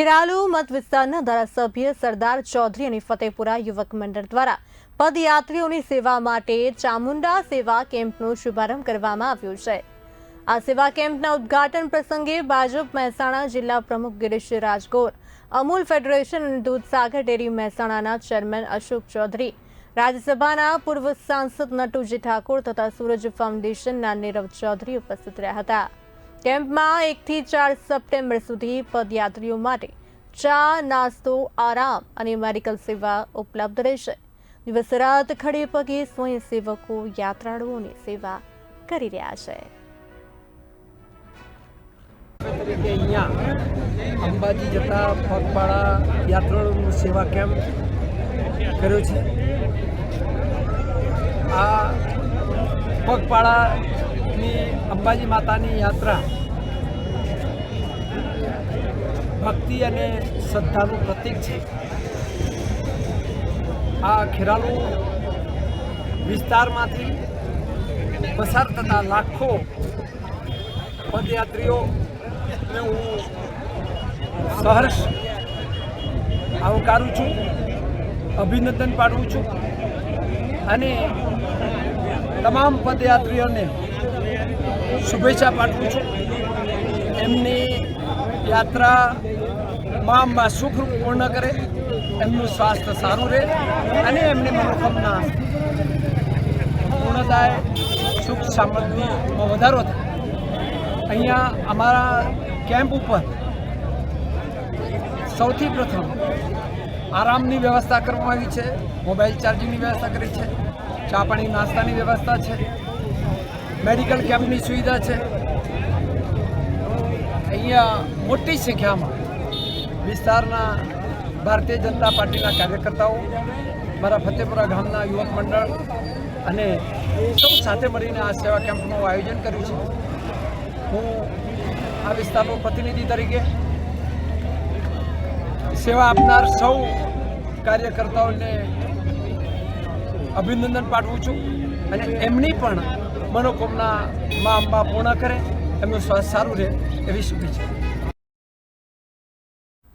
ખેરાલુ મત વિસ્તારના ધારાસભ્ય સરદાર ચૌધરી અને ફતેપુરા યુવક મંડળ દ્વારા પદયાત્રીઓની સેવા માટે ચામુંડા સેવા કેમ્પનો શુભારંભ કરવામાં આવ્યો છે. આ સેવા કેમ્પના ઉદ્ઘાટન પ્રસંગે ભાજપ મહેસાણા જિલ્લા પ્રમુખ ગિરીશ રાજગોર, અમૂલ ફેડરેશન અને દૂધસાગર ડેરી મહેસાણાના ચેરમેન અશોક ચૌધરી, રાજ્યસભાના પૂર્વ સાંસદ નટુજી ઠાકોર તથા સૂરજ ફાઉન્ડેશનના નીરવ ચૌધરી ઉપસ્થિત રહ્યા હતા. કેમ્પમાં એકથી ચાર સપ્ટેમ્બર સુધી પદયાત્રીઓ માટે ચા, નાસ્તો, આરામ અને મેડિકલ સેવા ઉપલબ્ધ રહેશે. દિવસ રાત ખડે પગે સ્વયંસેવકો યાત્રાળુઓની સેવા કરી રહ્યા છે. તરીકે અહીંયા અંબાજી જતા પગપાળા યાત્રાળુનું સેવા કેમ્પ કર્યો છે. આ પગપાળાની અંબાજી માતાની યાત્રા. ભક્તિ અને શ્રદ્ધાનું પ્રતીક છે. આ ખેરાલુ વિસ્તારમાંથી પસાર થતા લાખો પદયાત્રીઓને હું સહર્ષ આવકારું છું, અભિનંદન પાઠવું છું અને તમામ પદયાત્રીઓને શુભેચ્છા પાઠવું છું. એમની યાત્રામાં અંબા સુખરૂપ પૂર્ણ કરે, એમનું સ્વાસ્થ્ય સારું રહે અને એમની મનોકામના પૂર્ણ થાય સુખ સામગ્રીમાં વધારો થાય. અહીંયા અમારા કેમ્પ ઉપર સૌથી પ્રથમ આરામની વ્યવસ્થા કરવામાં આવી છે, મોબાઈલ ચાર્જિંગની વ્યવસ્થા કરી છે, ચા પાણી નાસ્તાની વ્યવસ્થા છે મેડિકલ કેમ્પની સુવિધા છે. અહીંયા મોટી સંખ્યામાં વિસ્તારના ભારતીય જનતા પાર્ટીના કાર્યકર્તાઓ, મારા ફતેપુરા ગામના યુવક મંડળ અને સૌ સાથે મળીને આ સેવા કેમ્પનું આયોજન કર્યું છે. હું આ વિસ્તારનો પ્રતિનિધિ તરીકે સેવા આપનાર સૌ કાર્યકર્તાઓને અભિનંદન પાઠવું છું અને એમની પણ મનોકામના મા અંબા પૂર્ણ કરે એમનું સ્વાસ્થ્ય સારું રહે એવી શુભેચ્છા.